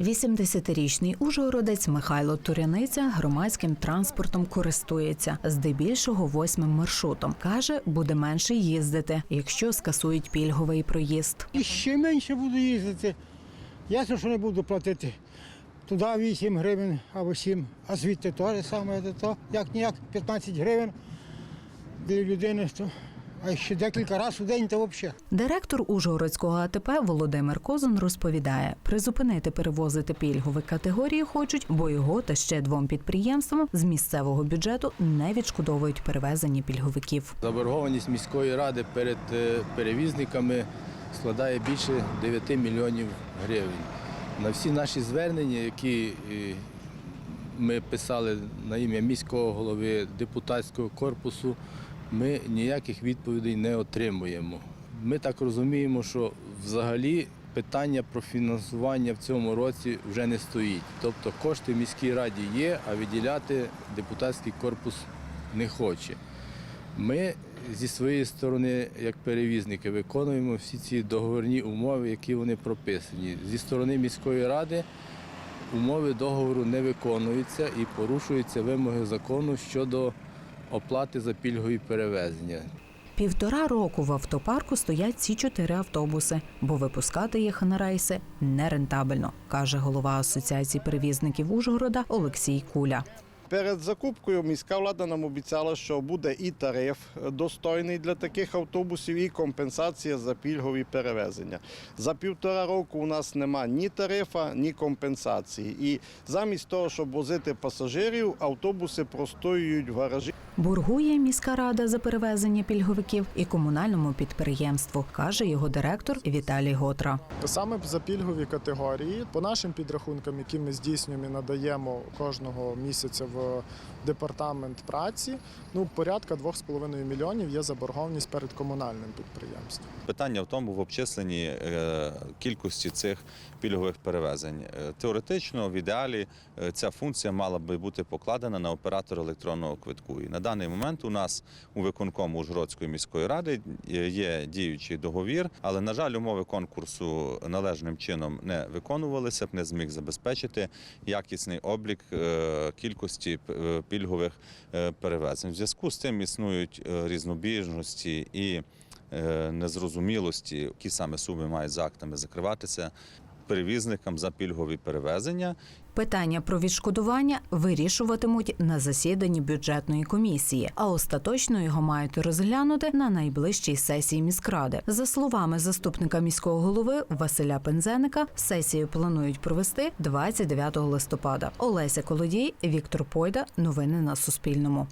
80-річний ужгородець Михайло Туряниця громадським транспортом користується, здебільшого восьмим маршрутом. Каже, буде менше їздити, якщо скасують пільговий проїзд. І ще менше буду їздити. Ясно, що не буду платити. Туди 8 гривень або 7, а звідти теж саме то. Як ніяк 15 гривень для людини. То. А ще декілька разів у день то взагалі. Директор Ужгородського АТП Володимир Козун розповідає, призупинити перевозити пільгові категорії хочуть, бо його та ще двом підприємствам з місцевого бюджету не відшкодовують перевезені пільговиків. Заборгованість міської ради перед е, перевізниками складає більше 9 мільйонів гривень. На всі наші звернення, які е, ми писали на ім'я міського голови депутатського корпусу, ми ніяких відповідей не отримуємо. Ми так розуміємо, що взагалі питання про фінансування в цьому році вже не стоїть. Тобто кошти в міській раді є, а виділяти депутатський корпус не хоче. Ми зі своєї сторони, як перевізники, виконуємо всі ці договорні умови, які вони прописані. Зі сторони міської ради умови договору не виконуються і порушуються вимоги закону щодо оплати за пільгові перевезення. Півтора року в автопарку стоять ці чотири автобуси, бо випускати їх на рейси нерентабельно, каже голова Асоціації перевізників Ужгорода Олексій Куля. Перед закупкою міська влада нам обіцяла, що буде і тариф достойний для таких автобусів, і компенсація за пільгові перевезення. За півтора року у нас нема ні тарифа, ні компенсації. І замість того, щоб возити пасажирів, автобуси простоюють в гаражі. Бургує міська рада за перевезення пільговиків і комунальному підприємству, каже його директор Віталій Готра. Саме за пільгові категорії, по нашим підрахункам, які ми здійснюємо і надаємо кожного місяця в департамент праці, ну порядка 2,5 мільйонів є заборгованість перед комунальним підприємством. Питання в тому в обчисленні е, кількості цих пільгових перевезень. Е, Теоретично, в ідеалі, е, ця функція мала би бути покладена на оператора електронного квитку. І на даний момент у нас у виконкому Ужгородської міської ради є діючий договір, але на жаль, умови конкурсу належним чином не виконувалися, б не зміг забезпечити якісний облік кількості е, пільгових е, перевезень. В зв'язку з тим існують е, різнобіжності і незрозумілості, які саме суми мають за актами закриватися перевізникам за пільгові перевезення. Питання про відшкодування вирішуватимуть на засіданні бюджетної комісії, а остаточно його мають розглянути на найближчій сесії міськради. За словами заступника міського голови Василя Пензеника, сесію планують провести 29 листопада. Олеся Колодій, Віктор Пойда. Новини на Суспільному.